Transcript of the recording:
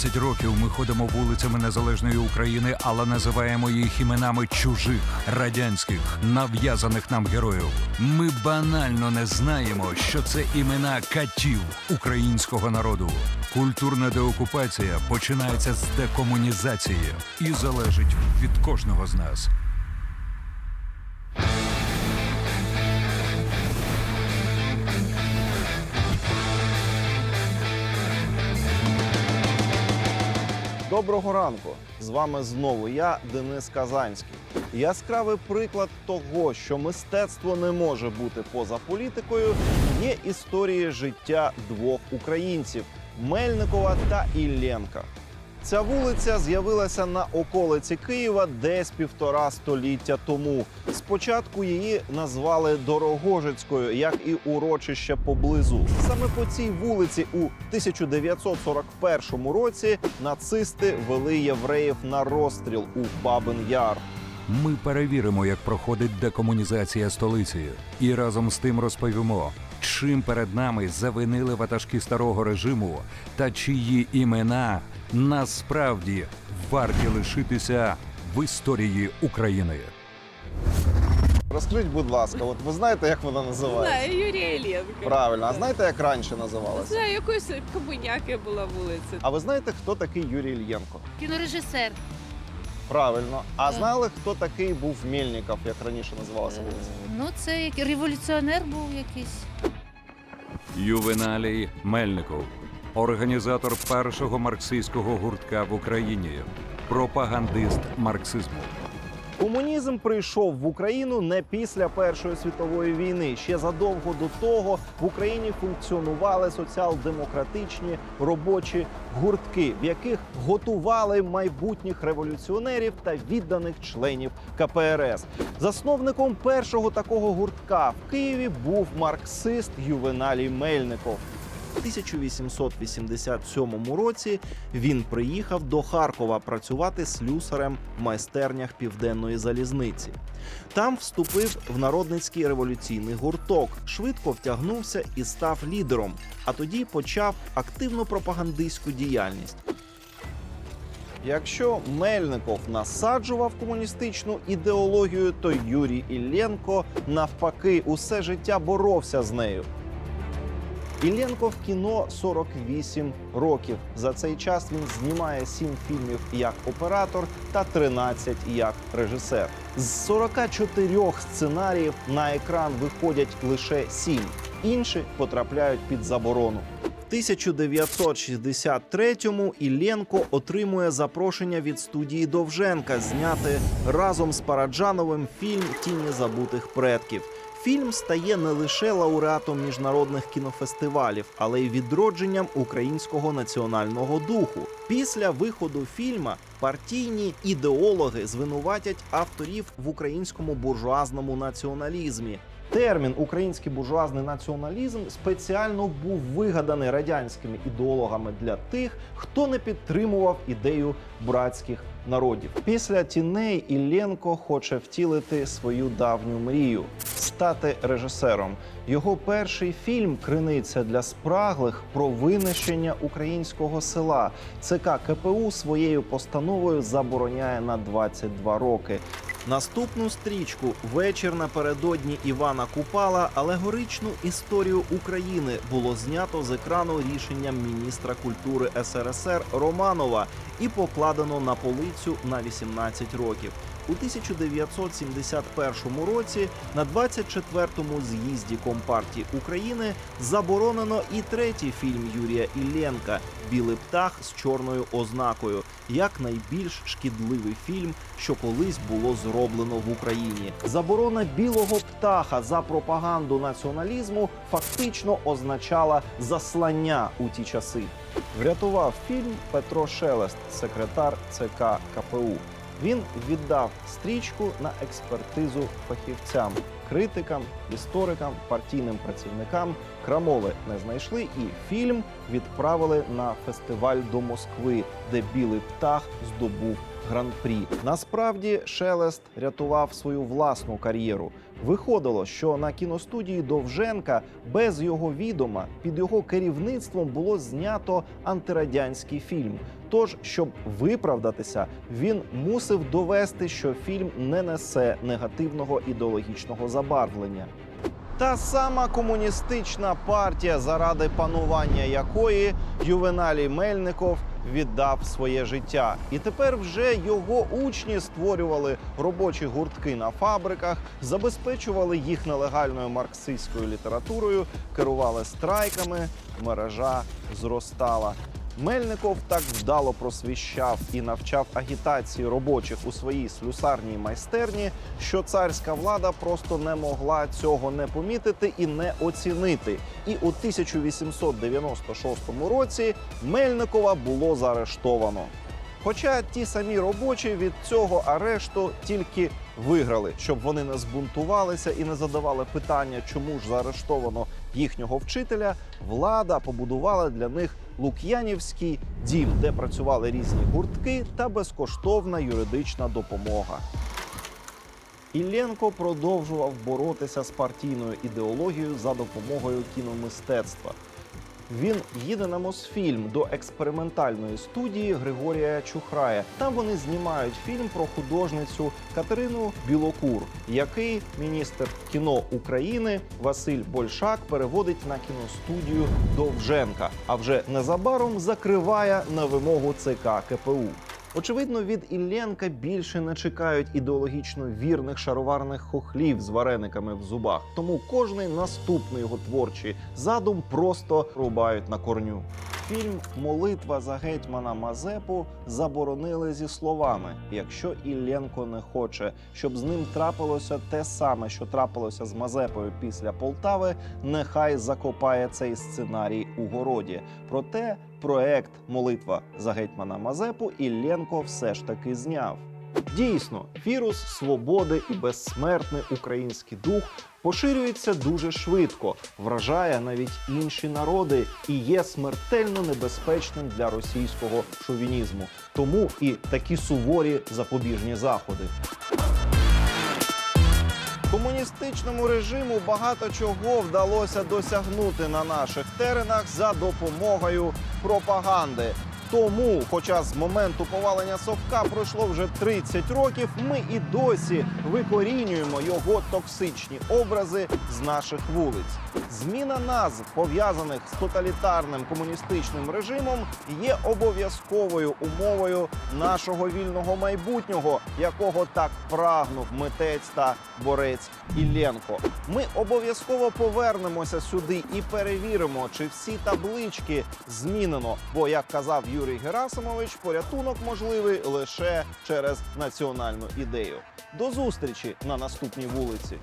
20 років ми ходимо вулицями незалежної України, але називаємо їх іменами чужих радянських нав'язаних нам героїв. Ми банально не знаємо, що це імена катів українського народу. Культурна деокупація починається з декомунізації і залежить від кожного з нас. Доброго ранку! З вами знову я, Денис Казанський. Яскравий приклад того, що мистецтво не може бути поза політикою, є історії життя двох українців Мельникова та Ілленка. Ця вулиця з'явилася на околиці Києва десь півтора століття тому. Спочатку її назвали Дорогожицькою, як і урочище поблизу. Саме по цій вулиці у 1941 році нацисти вели євреїв на розстріл у Бабин-Яр. Ми перевіримо, як проходить декомунізація столиці, і разом з тим розповімо, чим перед нами завинили ватажки старого режиму та чиї імена насправді варті лишитися в історії України. Розкажіть, будь ласка, от ви знаєте, як вона називається? Знаю, Юрія Іллєнка. Правильно, а знаєте, як раніше називалася? Знаю, якоїсь комуняки була вулиця. А ви знаєте, хто такий Юрій Ільєнко? Кінорежисер. Правильно. А знали, хто такий був Мельников, як раніше називалася вулиця? Ну, це як революціонер був якийсь. Ювеналій Мельников, організатор першого марксистського гуртка в Україні, пропагандист марксизму. Комунізм прийшов в Україну не після Першої світової війни. Ще задовго до того в Україні функціонували соціал-демократичні робочі гуртки, в яких готували майбутніх революціонерів та відданих членів КПРС. Засновником першого такого гуртка в Києві був марксист Ювеналій Мельников. У 1887 році він приїхав до Харкова працювати слюсарем в майстернях південної залізниці. Там вступив в народницький революційний гурток, швидко втягнувся і став лідером. А тоді почав активну пропагандистську діяльність. Якщо Мельников насаджував комуністичну ідеологію, то Юрій Ілленко навпаки усе життя боровся з нею. Ілленко в кіно 48 років. За цей час він знімає 7 фільмів як оператор та 13 як режисер. З 44 сценаріїв на екран виходять лише 7. Інші потрапляють під заборону. В 1963-му Ілленко отримує запрошення від студії Довженка зняти разом з Параджановим фільм Тіні забутих предків. Фільм стає не лише лауреатом міжнародних кінофестивалів, але й відродженням українського національного духу. Після виходу фільма партійні ідеологи звинуватять авторів в українському буржуазному націоналізмі. Термін український буржуазний націоналізм спеціально був вигаданий радянськими ідеологами для тих, хто не підтримував ідею братських народів. Після тіней Іллєнко хоче втілити свою давню мрію стати режисером. Його перший фільм Криниця для спраглих про винищення українського села. ЦК КПУ своєю постановою забороняє на 22 роки. Наступну стрічку Вечір напередодні Івана Купала алегоричну історію України було знято з екрану рішенням міністра культури СРСР Романова і покладено на полицю на 18 років. У 1971 році на 24-му з'їзді Компартії України заборонено і третій фільм Юрія Ілленка Білий птах з чорною ознакою як найбільш шкідливий фільм, що колись було зроблено в Україні. Заборона білого птаха за пропаганду націоналізму фактично означала заслання у ті часи. Врятував фільм Петро Шелест, секретар ЦК КПУ. Він віддав стрічку на експертизу фахівцям, критикам, історикам, партійним працівникам. Крамоли не знайшли, і фільм відправили на фестиваль до Москви, де білий птах здобув гран-прі. Насправді Шелест рятував свою власну кар'єру. Виходило, що на кіностудії Довженка без його відома під його керівництвом було знято антирадянський фільм. Тож, щоб виправдатися, він мусив довести, що фільм не несе негативного ідеологічного забарвлення. Та сама комуністична партія, заради панування якої Ювеналій Мельников віддав своє життя. І тепер вже його учні створювали робочі гуртки на фабриках, забезпечували їх нелегальною марксистською літературою, керували страйками, мережа зростала. Мельников так вдало просвіщав і навчав агітації робочих у своїй слюсарній майстерні, що царська влада просто не могла цього не помітити і не оцінити. І у 1896 році Мельникова було заарештовано. Хоча ті самі робочі від цього арешту тільки виграли, щоб вони не збунтувалися і не задавали питання, чому ж заарештовано їхнього вчителя. Влада побудувала для них Лук'янівський дім, де працювали різні гуртки та безкоштовна юридична допомога. Ілленко продовжував боротися з партійною ідеологією за допомогою кіномистецтва. Він їде на Мосфільм до експериментальної студії Григорія Чухрая. Там вони знімають фільм про художницю Катерину Білокур, який міністр кіно України Василь Большак переводить на кіностудію Довженка. А вже незабаром закриває на вимогу ЦК КПУ. Очевидно, від Ілленка більше не чекають ідеологічно вірних шароварних хохлів з варениками в зубах. Тому кожний наступний його творчий задум просто рубають на корню. Фільм Молитва за гетьмана Мазепу заборонили зі словами: якщо Ілленко не хоче, щоб з ним трапилося те саме, що трапилося з Мазепою після Полтави, нехай закопає цей сценарій у городі. Проте проект Молитва за гетьмана Мазепу Ілленко все ж таки зняв. Дійсно, вірус свободи і безсмертний український дух поширюється дуже швидко, вражає навіть інші народи і є смертельно небезпечним для російського шовінізму. Тому і такі суворі запобіжні заходи. Комуністичному режиму багато чого вдалося досягнути на наших теренах за допомогою пропаганди. Тому, хоча з моменту повалення совка пройшло вже 30 років, ми і досі викорінюємо його токсичні образи з наших вулиць. Зміна назв, пов'язаних з тоталітарним комуністичним режимом, є обов'язковою умовою нашого вільного майбутнього, якого так прагнув митець та борець Ілленко. Ми обов'язково повернемося сюди і перевіримо, чи всі таблички змінено. Бо, як казав Юрій Герасимович, порятунок можливий лише через національну ідею. До зустрічі на наступній вулиці.